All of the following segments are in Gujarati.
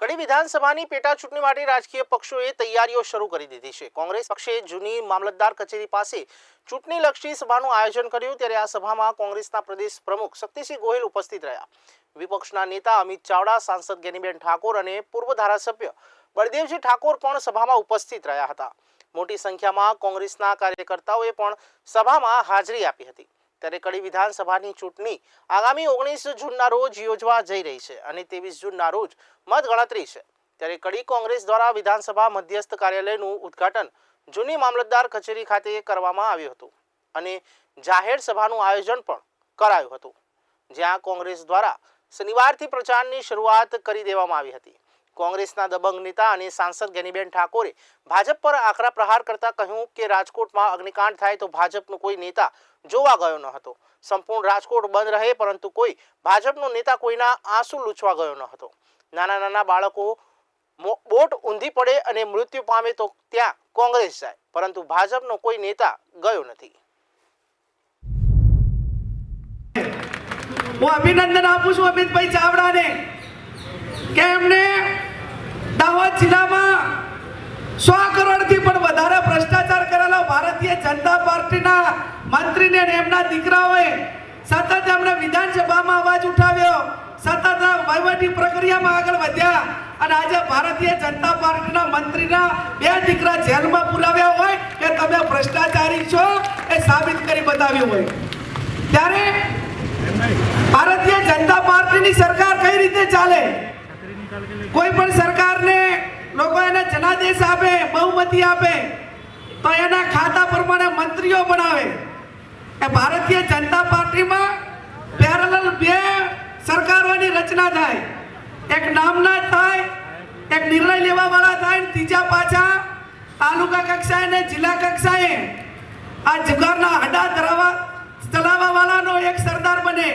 કડી વિધાનસભાની પેટા ચૂંટણી માટે રાજકીય પક્ષોએ તૈયારીઓ શરૂ કરી દીધી છે. કોંગ્રેસ પક્ષે જૂની મામલતદાર કચેરી પાસે ચૂંટણીલક્ષી સભાનું આયોજન કર્યું ત્યારે આ સભામાં કોંગ્રેસના પ્રદેશ પ્રમુખ શક્તિસિંહ ગોહિલ ઉપસ્થિત રહ્યા. વિપક્ષના નેતા અમિત ચાવડા, સાંસદ ગેનીબેન ઠાકોર અને પૂર્વ ધારાસભ્ય બળદેવજી ઠાકોર પણ સભામાં ઉપસ્થિત રહ્યા હતા. મોટી સંખ્યામાં કોંગ્રેસના કાર્યકર્તાઓએ પણ સભામાં હાજરી આપી હતી. ત્યારે કડી વિધાનસભાની ચૂંટણી આગામી ઓગણીસ જૂનના રોજ યોજવા જઈ રહી છે અને ત્રેવીસ જૂનના રોજ મતગણતરી છે. ત્યારે કડી કોંગ્રેસ દ્વારા વિધાનસભા મધ્યસ્થ કાર્યાલયનું ઉદ્ઘાટન જૂની મામલતદાર કચેરી ખાતે કરવામાં આવ્યું હતું અને જાહેર સભાનું આયોજન પણ કરાયું હતું. જ્યાં કોંગ્રેસ દ્વારા શનિવારથી પ્રચારની શરૂઆત કરી દેવામાં આવી હતી. કોંગ્રેસના દબંગ નેતા અને સાંસદ ગેનીબેન ઠાકોરે ભાજપ પર આકરા પ્રહાર કરતા કહ્યું કે રાજકોટમાં અગ્નિકાંડ થાય તો ભાજપનો કોઈ નેતા જોવા ગયો ન હતો. સંપૂર્ણ રાજકોટ બંધ રહે પરંતુ કોઈ ભાજપનો નેતા કોઈના આંસુ લૂછવા ગયો ન હતો. નાના નાના બાળકો બોટ ઊંધી પડે અને મૃત્યુ પામે તો ત્યાં કોંગ્રેસ જાય, પરંતુ ભાજપનો કોઈ નેતા ગયો નથી. હું અભિનંદન આપું છું અમિતભાઈ ચાવડાને, કે એમને દાહોદ જિલ્લામાં સો કરોડથી પણ વધારે ભ્રષ્ટાચાર કરેલા ભારતીય જનતા પાર્ટીના મંત્રીને એમના દીકરાઓએ સતત એમણે વિધાનસભામાં અવાજ ઉઠાવ્યો. સતત વહીવટી પ્રક્રિયામાં આગળ વધ્યા અને આજે ભારતીય જનતા પાર્ટીના મંત્રીના બે દીકરા જેલમાં પુરાવ્યા હોય કે તમે ભ્રષ્ટાચારી છો એ સાબિત કરી બતાવ્યું હોય. ત્યારે ભારતીય જનતા પાર્ટીની સરકાર કઈ રીતે ચાલે? કોઈ પણ એને જનાદેશ આપે, બહુમતી આપે, તો એના ખાતા પ્રમાણે મંત્રીઓ બનાવે. એ ભારતીય જનતા પાર્ટીમાં પેરેલલ બે સરકારોની રચના થાય. એક નામના થાય, એક નિર્ણય લેવા વાળા થાય ત્રીજા પાછા તાલુકા કક્ષાએ ને જિલ્લા કક્ષાએ આ જુગારના હડા ધરાવા ચલાવવા વાળાનો એક સરદાર બને,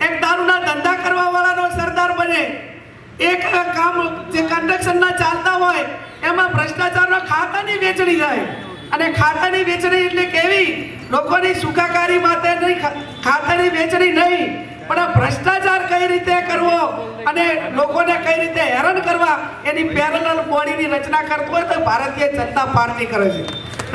એક દારૂના ધંધા કરવા વાળાનો સરદાર બને. એક કામ જે વેચણી થાય. અને ખાતાની વેચણી એટલે કેવી? લોકોની સુખાકારી માટે નહીં ખાતાની વેચણી નહીં, પણ ભ્રષ્ટાચાર કઈ રીતે કરવો અને લોકોને કઈ રીતે હેરાન કરવા, એની પેરેલલ બોડીની રચના કરતો હોય તો ભારતીય જનતા પાર્ટી કરે છે.